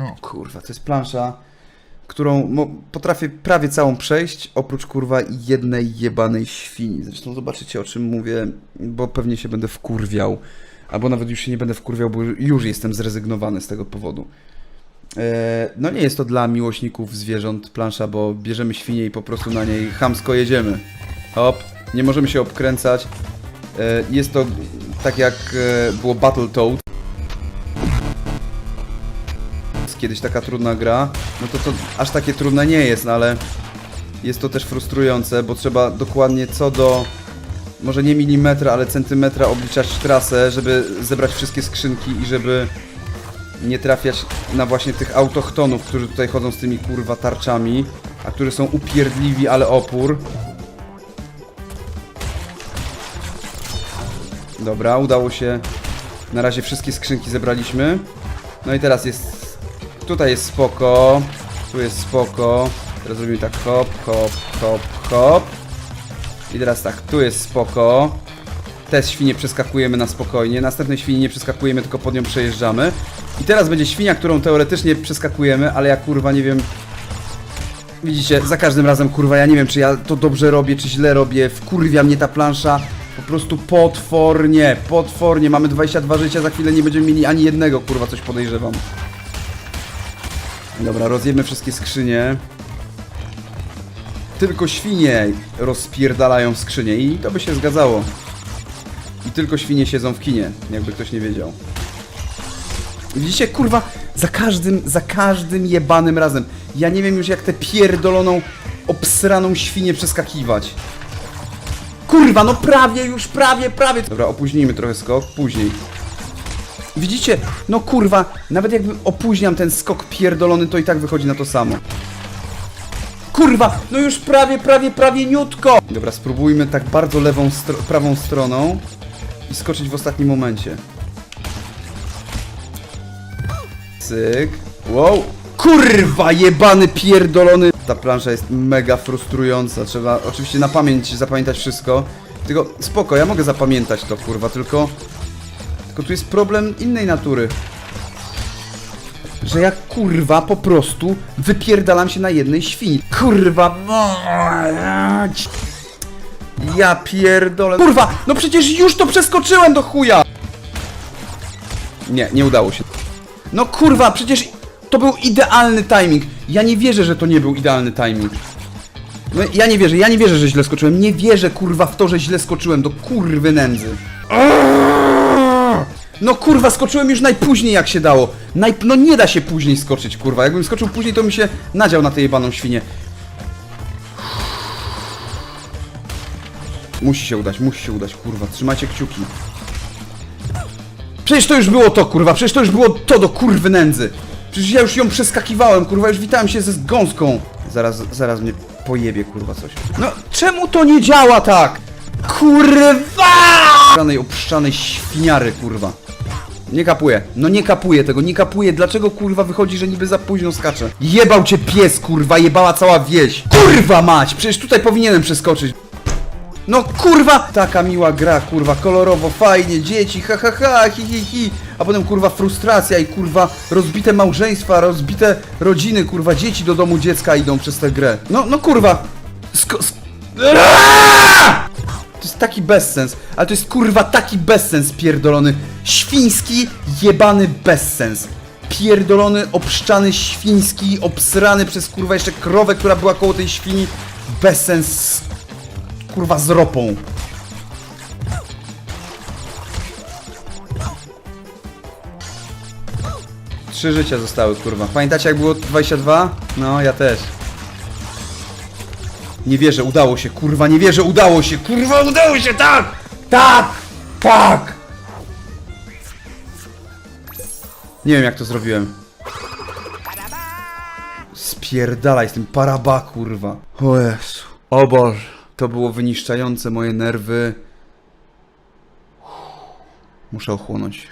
O kurwa, to jest plansza, którą potrafię prawie całą przejść, oprócz kurwa jednej jebanej świni. Zresztą zobaczycie o czym mówię, bo pewnie się będę wkurwiał. Albo nawet już się nie będę wkurwiał, bo już jestem zrezygnowany z tego powodu. E, No nie jest to dla miłośników zwierząt plansza, bo bierzemy świnię i po prostu na niej chamsko jedziemy. Hop, nie możemy się obkręcać. E, Jest to tak jak e, było Battletoad. Kiedyś taka trudna gra, no to to aż takie trudne nie jest, no ale jest to też frustrujące, bo trzeba dokładnie co do może nie milimetra, ale centymetra obliczać trasę, żeby zebrać wszystkie skrzynki i żeby nie trafiać na właśnie tych autochtonów, którzy tutaj chodzą z tymi kurwa tarczami, a którzy są upierdliwi, ale opór. Dobra, udało się. Na razie wszystkie skrzynki zebraliśmy. No i teraz jest... Tutaj jest spoko. Tu jest spoko. Teraz zrobimy tak hop, hop, hop, hop. I teraz tak, tu jest spoko. Te świnie przeskakujemy na spokojnie. Następnej świni nie przeskakujemy, tylko pod nią przejeżdżamy. I teraz będzie świnia, którą teoretycznie przeskakujemy, ale ja kurwa nie wiem... Widzicie, za każdym razem kurwa ja nie wiem, czy ja to dobrze robię, czy źle robię. Wkurwia mnie ta plansza. Po prostu potwornie, potwornie. Mamy 22 życia, za chwilę nie będziemy mieli ani jednego, kurwa, coś podejrzewam. Dobra, rozjemy wszystkie skrzynie. Tylko świnie rozpierdalają skrzynie i to by się zgadzało. I tylko świnie siedzą w kinie, jakby ktoś nie wiedział. Widzicie, kurwa, za każdym, za każdym jebanym razem. Ja nie wiem już jak tę pierdoloną, obsraną świnię przeskakiwać. Kurwa, no prawie już, prawie, prawie. Dobra, opóźnijmy trochę skok, później. Widzicie, no kurwa, nawet jakby opóźniam ten skok pierdolony, to i tak wychodzi na to samo. Kurwa, no już prawie, prawie, prawie niutko. Dobra, spróbujmy tak bardzo lewą, prawą stroną i skoczyć w ostatnim momencie. Cyk. Wow. Kurwa, jebany pierdolony. Ta plansza jest mega frustrująca. Trzeba oczywiście na pamięć zapamiętać wszystko. Tylko spoko, ja mogę zapamiętać to, kurwa, tylko... Tylko tu jest problem innej natury. Że ja kurwa po prostu wypierdalam się na jednej świni. Kurwa. Ja pierdolę. Kurwa, no przecież już to przeskoczyłem do chuja. Nie, nie udało się. No kurwa, przecież to był idealny timing. Ja nie wierzę, że to nie był idealny timing. No ja nie wierzę, ja nie wierzę, że źle skoczyłem. Nie wierzę kurwa w to, że źle skoczyłem do kurwy nędzy. No kurwa, skoczyłem już najpóźniej jak się dało. Naj... No nie da się później skoczyć, kurwa. Jakbym skoczył później, to mi się nadział na tę jebaną świnię. Musi się udać, musi się udać, kurwa. Trzymajcie kciuki. Przecież to już było to, kurwa. Przecież to już było to do kurwy nędzy. Przecież ja już ją przeskakiwałem, kurwa. Już witałem się ze gąską. Zaraz, zaraz mnie pojebie, kurwa, coś. No, czemu to nie działa tak? Kurwa! Obszczanej, obszczanej świniary, kurwa. Nie kapuję. No nie kapuję tego, nie kapuję. Dlaczego kurwa wychodzi, że niby za późno skaczę? Jebał cię pies, kurwa, jebała cała wieś. Kurwa mać! Przecież tutaj powinienem przeskoczyć. No kurwa! Taka miła gra, kurwa, kolorowo, fajnie, dzieci, ha ha ha, hi hi hi. A potem kurwa frustracja i kurwa rozbite małżeństwa, rozbite rodziny, kurwa, dzieci do domu dziecka idą przez tę grę. No, no kurwa. Sko sk Aaaa! To jest taki bezsens, ale to jest kurwa taki bezsens pierdolony. Świński, jebany bezsens. Pierdolony, obszczany, świński, obsrany przez kurwa jeszcze krowę, która była koło tej świni. Bezsens, kurwa z ropą. Trzy życia zostały, kurwa. Pamiętacie jak było 22? No, ja też. Nie wierzę, udało się, kurwa, nie wierzę, udało się, kurwa, udało się, tak! Tak! Tak! Nie wiem jak to zrobiłem. Spierdalaj tym paraba, kurwa. O Jezu. O Boże. To było wyniszczające moje nerwy. Muszę ochłonąć.